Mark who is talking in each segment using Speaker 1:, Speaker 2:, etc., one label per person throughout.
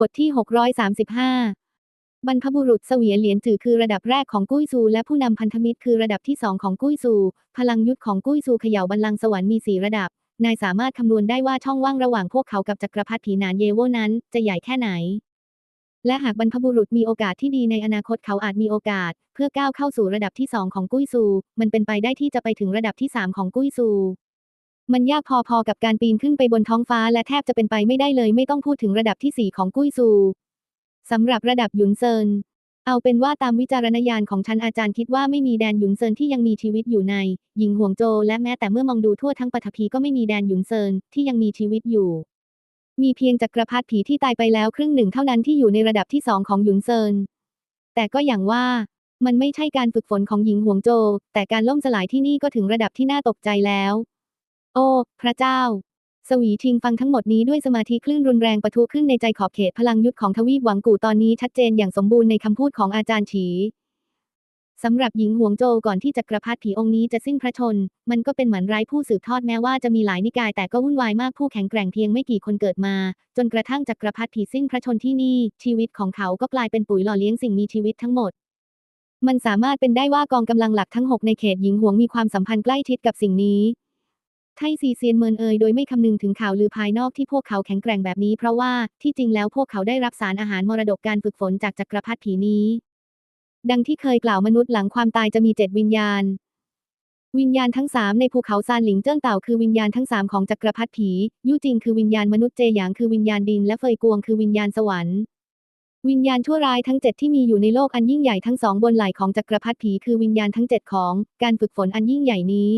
Speaker 1: บทที่ 635 บรรพบุรุษเสวียนเหรียญจือคือระดับแรกของกุ้ยซู และผู้นำพันธมิตรคือระดับที่สองของกุ้ยซู พลังยุทธของกุ้ยซูเขย่าบัลลังก์สวรรค์มีสี่ระดับ นายสามารถคำนวณได้ว่าช่องว่างระหว่างพวกเขากับจักรพรรดิผีหนานเยโวนั้น จะใหญ่แค่ไหน และหากบรรพบุรุษมีโอกาสที่ดีในอนาคตเขาอาจมีโอกาส เพื่อก้าวเข้าสู่ระดับที่สองของกุ้ยซู มันเป็นไปได้ที่จะไปถึงระดับที่สามของกุ้ยซู มันยากพอๆกับการปีนขึ้นไปบนท้องฟ้าและแทบจะเป็นไปไม่ได้เลยไม่ต้องพูดถึงระดับที่ 4 ของกุ้ยซูสำหรับระดับหยุนเซิน เอาเป็นว่าตามวิจารณญาณของฉันอาจารย์คิดว่าไม่มีแดนหยุนเซินที่ยังมีชีวิตอยู่ใน หญิงห่วงโจและแม้แต่เมื่อมองดูทั่วทั้งปฐพีก็ไม่มีแดนหยุนเซินที่ยังมีชีวิตอยู่ มีเพียงจักรพรรดิผีที่ตายไปแล้วครึ่งหนึ่งเท่านั้นที่อยู่ในระดับที่สองของหยุนเซิน แต่ก็อย่างว่ามันไม่ใช่การฝึกฝนของหญิงห่วงโจ แต่การล่มสลายที่นี่ก็ถึงระดับที่น่าตกใจแล้ว โอ้ พระเจ้า สวีทิงฟังทั้งหมดนี้ด้วยสมาธิคลื่นรุนแรงปะทุขึ้นในใจขอบเขตพลังยุทธของทวีปหวังกู่ตอนนี้ชัดเจนอย่างสมบูรณ์ในคำพูดของอาจารย์ฉีสำหรับหญิงหวงโจก่อนที่จักรพรรดิผีองค์นี้จะสิ้นพระชนม์มันก็เป็นเหมือนไร้ผู้สืบทอดแม้ว่าจะมีหลายนิกายแต่ก็วุ่นวายมากผู้แข็งแกร่งเพียงไม่กี่คนเกิดมา จนกระทั่งจักรพรรดิผีสิ้นพระชนม์ที่นี่ ชีวิตของเขาก็กลายเป็นปุ๋ยหล่อเลี้ยงสิ่งมีชีวิตทั้งหมด มันสามารถเป็นได้ว่ากองกำลังหลักทั้งหกในเขตหญิงหวงมีความสัมพันธ์ใกล้ชิดกับสิ่งนี้ ไทซีเซียนเมินเอยโดยไม่คำนึงถึงข่าวลือภายนอกที่พวกเขาแข็งแกร่งแบบนี้เพราะว่าที่จริงแล้วพวกเขาได้รับสารอาหารมรดกการฝึกฝนจากจักรพรรดิผีนี้ ดังที่เคยกล่าวมนุษย์หลังความตายจะมีเจ็ดวิญญาณ วิญญาณทั้งสามในภูเขาซานหลิงเจิ้งเต่าคือวิญญาณทั้งสามของจักรพรรดิผียู่จิงคือวิญญาณมนุษย์เจหยางคือวิญญาณดินและเฟยกวงคือวิญญาณสวรรค์วิญญาณชั่วร้ายทั้งเจ็ดที่มีอยู่ในโลกอันยิ่งใหญ่ทั้งสองบนไหล่ของจักรพรรดิผีคือวิญญาณทั้งเจ็ดของการฝึกฝนอันยิ่งใหญ่นี้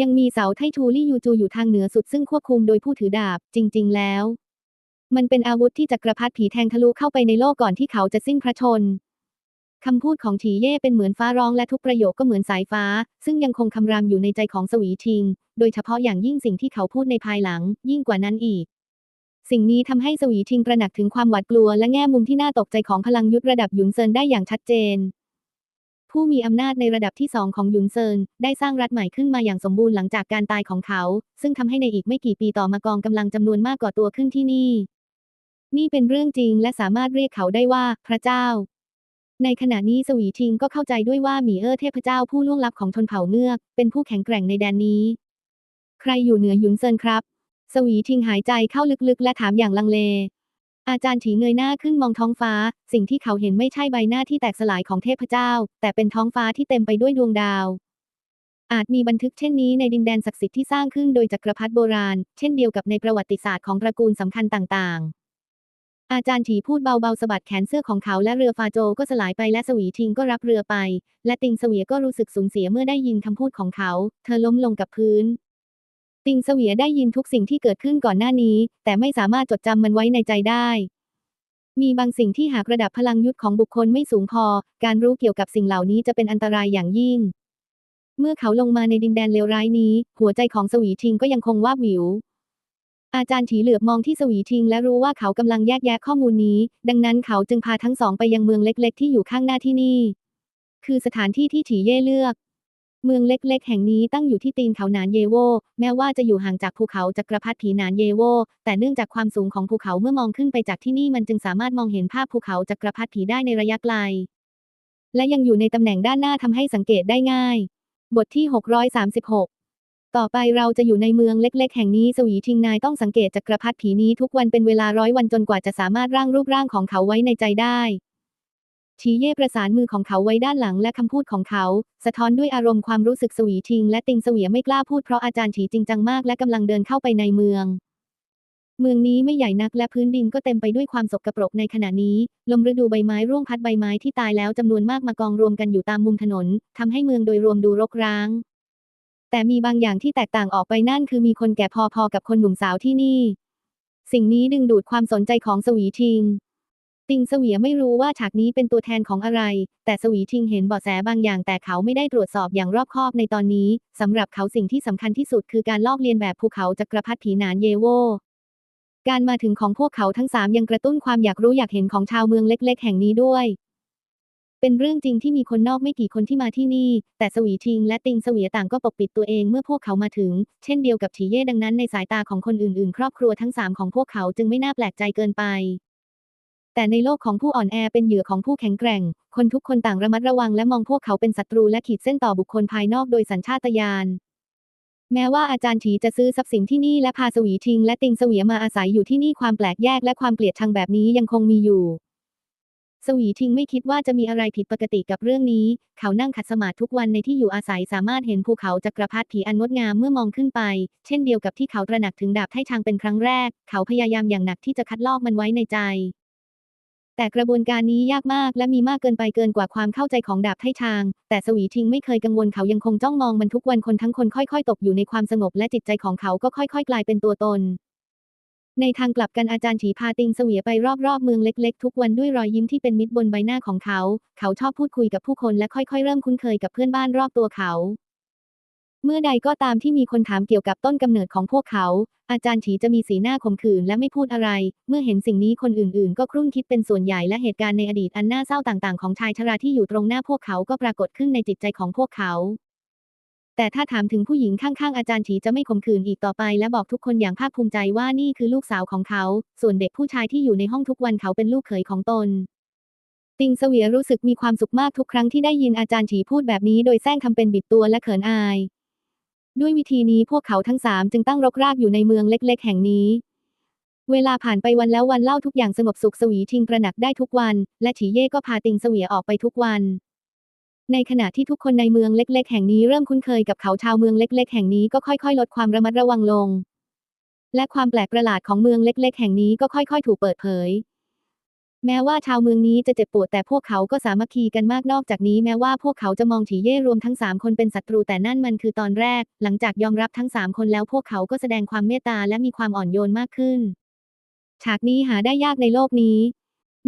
Speaker 1: ยังมีเสาไทชูลี่ยูจูอยู่ทางเหนือสุดซึ่งควบคุมโดยผู้ถือดาบ จริง ๆ แล้ว มันเป็นอาวุธที่จักรพรรดิผีแทงทะลุเข้าไปในโลกก่อนที่เขาจะสิ้นพระชนม์คำพูดของฉีเย่เป็นเหมือนฟ้าร้องและทุกประโยคก็เหมือนสายฟ้า ซึ่งยังคงคำรามอยู่ในใจของสวีทิง โดยเฉพาะอย่างยิ่งสิ่งที่เขาพูดในภายหลัง ยิ่งกว่านั้นอีก สิ่งนี้ทำให้สวีทิงตระหนักถึงความหวาดกลัวและแง่มุมที่น่าตกใจของพลังยุทธระดับหยุนเซินได้อย่างชัดเจน ผู้มีอำนาจในระดับที่สองของหยุนเซินได้สร้างรัฐใหม่ขึ้นมาอย่างสมบูรณ์หลังจากการตายของเขา ซึ่งทำให้ในอีกไม่กี่ปีต่อมากองกำลังจำนวนมากก่อตัวขึ้นที่นี่ นี่เป็นเรื่องจริงและสามารถเรียกเขาได้ว่าพระเจ้า ในขณะนี้สวีทิงก็เข้าใจด้วยว่าหมีเอ้อเทพเจ้าผู้ล่วงลับของชนเผ่าเงือก เป็นผู้แข็งแกร่งในแดนนี้ ใครอยู่เหนือหยุนเซินครับ สวีทิงหายใจเข้าลึกๆ และถามอย่างลังเล อาจารย์ฉีเงยหน้าขึ้นมองท้องฟ้า สิ่งที่เขาเห็นไม่ใช่ใบหน้าที่แตกสลายของเทพเจ้า แต่เป็นท้องฟ้าที่เต็มไปด้วยดวงดาว อาจมีบันทึกเช่นนี้ในดินแดนศักดิ์สิทธิ์ที่สร้างขึ้นโดยจักรพรรดิโบราณ เช่นเดียวกับในประวัติศาสตร์ของตระกูลสำคัญต่างๆอาจารย์ฉีพูดเบาๆสะบัดแขนเสื้อของเขาและเรือฟาโจก็สลายไปและสวีทิงก็รับเรือไป และติงเสวียก็รู้สึกสูญเสียเมื่อได้ยินคำพูดของเขา เธอล้มลงกับพื้น ติงเสวียได้ยินทุกสิ่งที่เกิดขึ้นก่อนหน้านี้ แต่ไม่สามารถจดจำมันไว้ในใจได้ มีบางสิ่งที่หากระดับพลังยุทธของบุคคลไม่สูงพอ การรู้เกี่ยวกับสิ่งเหล่านี้จะเป็นอันตรายอย่างยิ่ง เมื่อเขาลงมาในดินแดนเลวร้ายนี้ หัวใจของสวีทิงก็ยังคงวาหวิว อาจารย์ฉีเหลือบมองที่สวีทิงและรู้ว่าเขากำลังแยกแยะข้อมูลนี้ ดังนั้นเขาจึงพาทั้งสองไปยังเมืองเล็ก ๆ ที่อยู่ข้างหน้าที่นี่ คือสถานที่ที่ฉีเย่เลือก เมืองเล็กๆ แห่งนี้ตั้งอยู่ที่ตีนเขาหนานเยโว แม้ว่าจะอยู่ห่างจากภูเขาจักรพรรดิผีหนานเยโว แต่เนื่องจากความสูงของภูเขาเมื่อมองขึ้นไปจากที่นี่มันจึงสามารถมองเห็นภาพภูเขาจักรพรรดิผีได้ในระยะไกล และยังอยู่ในตำแหน่งด้านหน้าทำให้สังเกตได้ง่าย บทที่ 636 ต่อไปเราจะอยู่ในเมืองเล็ก ๆ แห่งนี้สวีทิงนายต้องสังเกตจักรพรรดิผีนี้ทุกวันเป็นเวลาร้อยวันจนกว่าจะสามารถร่างรูปร่างของเขาไว้ในใจได้ ชีเย่ประสานมือของเขาไว้ด้านหลังและคำพูดของเขา สะท้อนด้วยอารมณ์ความรู้สึกสวีทิง และติงเสวียไม่กล้าพูดเพราะอาจารย์ฉีจริงจังมากและกำลังเดินเข้าไปในเมือง เมืองนี้ไม่ใหญ่นักและพื้นดินก็เต็มไปด้วยความสกปรกในขณะนี้ ลมฤดูใบไม้ร่วงพัดใบไม้ที่ตายแล้วจำนวนมากมากองรวมกันอยู่ตามมุมถนนทำให้เมืองโดยรวมดูรกร้าง แต่มีบางอย่างที่แตกต่างออกไปนั่นคือมีคนแก่พอๆกับคนหนุ่มสาวที่นี่ สิ่งนี้ดึงดูดความสนใจของสวีทิง ติงเสวียไม่รู้ว่าฉากนี้เป็นตัวแทนของอะไร แต่สวีทิงเห็นเบาะแสบางอย่างแต่เขาไม่ได้ตรวจสอบอย่างรอบคอบในตอนนี้ สำหรับเขาสิ่งที่สำคัญที่สุดคือการลอกเลียนแบบภูเขาจักรพรรดิผีนานเยโว การมาถึงของพวกเขาทั้งสามยังกระตุ้นความอยากรู้อยากเห็นของชาวเมืองเล็ก ๆ แห่งนี้ด้วย เป็นเรื่องจริงที่มีคนนอกไม่กี่คนที่มาที่นี่ แต่สวีทิงและติงเสวียต่างก็ปกปิดตัวเองเมื่อพวกเขามาถึง เช่นเดียวกับฉีเย่ดังนั้นในสายตาของคนอื่น ๆ ครอบครัวทั้งสามของพวกเขาจึงไม่น่าแปลกใจเกินไป แต่ในโลกของผู้อ่อนแอเป็นเหยื่อของผู้แข็งแกร่ง คนทุกคนต่างระมัดระวังและมองพวกเขาเป็นศัตรูและขีดเส้นต่อบุคคลภายนอกโดยสัญชาตญาณแม้ว่าอาจารย์ฉีจะซื้อทรัพย์สินที่นี่และพาสวีทิงและติงเสวียมาอาศัยอยู่ที่นี่ความแปลกแยกและความเกลียดชังแบบนี้ยังคงมีอยู่สวีทิงไม่คิดว่าจะมีอะไรผิดปกติกับเรื่องนี้ เขานั่งขัดสมาธิทุกวันในที่อยู่อาศัยสามารถเห็นภูเขาจักรพรรดิผีอันงดงามเมื่อมองขึ้นไป เช่นเดียวกับที่เขาตระหนักถึงดาบไถ่ชางเป็นครั้งแรก เขาพยายามอย่างหนักที่จะคัดลอกมันไว้ในใจ แต่กระบวนการนี้ยากมากและมีมากเกินไปเกินกว่าความเข้าใจของดาบไถ่ชาง แต่สวีทิงไม่เคยกังวลเขายังคงจ้องมองมันทุกวันคนทั้งคนค่อย ๆ ตกอยู่ในความสงบและจิตใจของเขาก็ค่อย ๆ กลายเป็นตัวตน ในทางกลับกันอาจารย์ฉีพาติงเสวียไปรอบๆเมืองเล็กๆ ทุกวันด้วยรอยยิ้มที่เป็นมิตรบนใบหน้าของเขา เขาชอบพูดคุยกับผู้คนและค่อยๆ เริ่มคุ้นเคยกับเพื่อนบ้านรอบตัวเขา เมื่อใดก็ตามที่มีคนถามเกี่ยวกับต้นกำเนิดของพวกเขา อาจารย์ฉีจะมีสีหน้าขมขื่นและไม่พูดอะไร เมื่อเห็นสิ่งนี้คนอื่นๆ ก็ครุ่นคิดเป็นส่วนใหญ่และเหตุการณ์ในอดีตอันน่าเศร้าต่างๆ ของชายชราที่อยู่ตรงหน้าพวกเขาก็ปรากฏขึ้นในจิตใจของพวกเขา แต่ถ้าถามถึงผู้หญิงข้างๆ อาจารย์ฉีจะไม่ขมขื่นอีกต่อไป และบอกทุกคนอย่างภาคภูมิใจว่านี่คือลูกสาวของเขา ส่วนเด็กผู้ชายที่อยู่ในห้องทุกวันเขาเป็นลูกเขยของตนติงเสวียรู้สึกมีความสุขมากทุกครั้งที่ได้ยินอาจารย์ฉีพูดแบบนี้โดยแซงทำเป็นบิดตัวและเขินอาย ด้วยวิธีนี้พวกเขาทั้งสามจึงตั้งรกรากอยู่ในเมืองเล็ก ๆ แห่งนี้ เวลาผ่านไปวันแล้ววันเล่าทุกอย่างสงบสุขสวีทิงตระหนักได้ทุกวัน และฉีเย่ก็พาติงเสวียออกไปทุกวัน ในขณะที่ทุกคนในเมืองเล็ก ๆ แห่งนี้เริ่มคุ้นเคยกับเขาชาวเมืองเล็ก ๆ แห่งนี้ก็ค่อย ๆ ลดความระมัดระวังลง และความแปลกประหลาดของเมืองเล็ก ๆ แห่งนี้ก็ค่อย ๆ ถูกเปิดเผย แม้ว่าชาวเมืองนี้จะเจ็บปวดแต่พวกเขาก็สามัคคีกันมากนอกจากนี้แม้ว่าพวกเขาจะมองฉีเย่รวมทั้งสามคนเป็นศัตรูแต่นั่นมันคือตอนแรก หลังจากยอมรับทั้งสามคนแล้วพวกเขาก็แสดงความเมตตาและมีความอ่อนโยนมากขึ้น ฉากนี้หาได้ยากในโลกนี้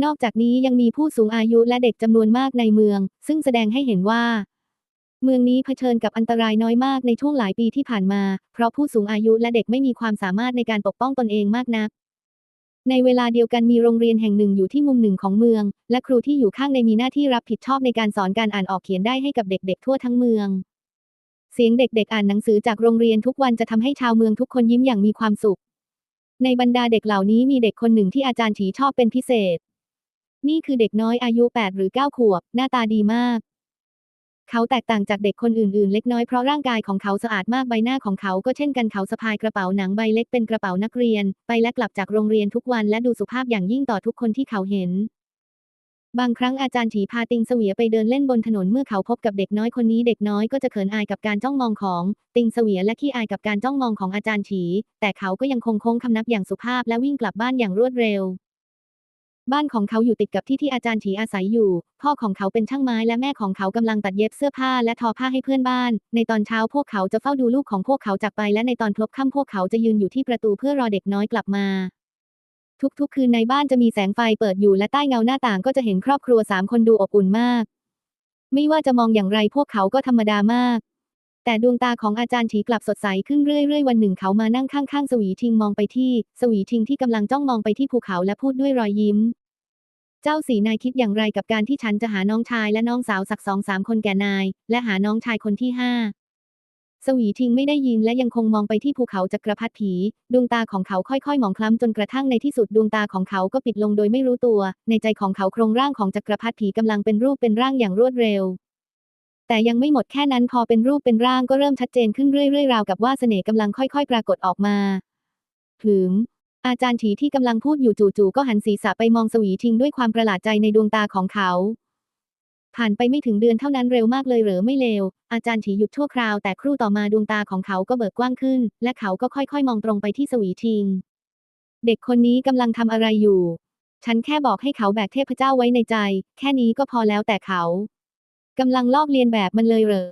Speaker 1: นอกจากนี้ยังมีผู้สูงอายุและเด็กจำนวนมากในเมือง ซึ่งแสดงให้เห็นว่า เมืองนี้เผชิญกับอันตรายน้อยมากในช่วงหลายปีที่ผ่านมา เพราะผู้สูงอายุและเด็กไม่มีความสามารถในการปกป้องตนเองมากนัก ในเวลาเดียวกันมีโรงเรียนแห่งหนึ่งอยู่ที่มุมหนึ่งของเมือง และครูที่อยู่ข้างในมีหน้าที่รับผิดชอบในการสอนการอ่านออกเขียนได้ให้กับเด็กๆทั่วทั้งเมือง เสียงเด็กๆอ่านหนังสือจากโรงเรียนทุกวันจะทำให้ชาวเมืองทุกคนยิ้มอย่างมีความสุข ในบรรดาเด็กเหล่านี้มีเด็กคนหนึ่งที่อาจารย์ฉีชอบเป็นพิเศษ นี่คือเด็กน้อยอายุ 8 หรือ 9 ขวบ หน้าตาดีมาก เขาแตกต่างจากเด็กคนอื่นๆ เล็กน้อยเพราะร่างกายของเขาสะอาดมากใบหน้าของเขาก็เช่นกันเขาสะพายกระเป๋าหนังใบเล็กเป็นกระเป๋านักเรียน ไปและกลับจากโรงเรียนทุกวันและดูสุภาพอย่างยิ่งต่อทุกคนที่เขาเห็น บางครั้งอาจารย์ฉีพาติงเสวียไปเดินเล่นบนถนนเมื่อเขาพบกับเด็กน้อยคนนี้เด็กน้อยก็จะเขินอายกับการจ้องมองของ ติงเสวียและขี้อายกับการจ้องมองของอาจารย์ฉีแต่เขาก็ยังคงโค้งคำนับอย่างสุภาพและวิ่งกลับบ้านอย่างรวดเร็ว บ้านของเขาอยู่ติดกับที่ที่อาจารย์ฉีอาศัยอยู่ พ่อของเขาเป็นช่างไม้และแม่ของเขากำลังตัดเย็บเสื้อผ้าและทอผ้าให้เพื่อนบ้าน ในตอนเช้าพวกเขาจะเฝ้าดูลูกของพวกเขาจากไปและในตอนพลบค่ำพวกเขาจะยืนอยู่ที่ประตูเพื่อรอเด็กน้อยกลับมา ทุกๆ คืนในบ้านจะมีแสงไฟเปิดอยู่และใต้เงาหน้าต่างก็จะเห็นครอบครัวสามคนดูอบอุ่นมาก ไม่ว่าจะมองอย่างไรพวกเขาก็ธรรมดามากแต่ดวงตาของอาจารย์ฉีกลับสดใสขึ้นเรื่อยๆ วันหนึ่งเขามานั่งข้างๆ สวีทิงมองไปที่ สวีทิงที่กำลังจ้องมองไปที่ภูเขาและพูดด้วยรอยยิ้ม เจ้าสีนายคิดอย่างไรกับการที่ฉันจะหาน้องชายและน้องสาวสักสองสามคนแก่นาย และหาน้องชายคนที่ห้าสวีทิงไม่ได้ยินและยังคงมองไปที่ภูเขาจักรพรรดิผี ดวงตาของเขาค่อยๆ หมองคล้ำจนกระทั่งในที่สุดดวงตาของเขาก็ปิดลงโดยไม่รู้ตัว ในใจของเขาโครงร่างของจักรพรรดิผีกำลังเป็นรูปเป็นร่างอย่างรวดเร็ว แต่ยังไม่หมดแค่นั้นพอเป็นรูปเป็นร่างก็เริ่มชัดเจนขึ้นเรื่อยๆราวกับว่าเสน่ห์กำลังค่อย ๆ ปรากฏออกมาถึง อาจารย์ฉีที่กำลังพูดอยู่จู่ๆก็หันศีรษะไปมองสวีทิงด้วยความประหลาดใจในดวงตาของเขา ผ่านไปไม่ถึงเดือนเท่านั้นเร็วมากเลยเหรอไม่เลว อาจารย์ฉีหยุดชั่วคราวแต่ครู่ต่อมาดวงตาของเขาก็เบิกกว้างขึ้น และเขาก็ค่อยๆ มองตรงไปที่สวีทิง เด็กคนนี้กำลังทำอะไรอยู่ ฉันแค่บอกให้เขาแบกเทพเจ้าไว้ในใจ แค่นี้ก็พอแล้วแต่เขากำลังลอกเลียนแบบมันเลยเหรอ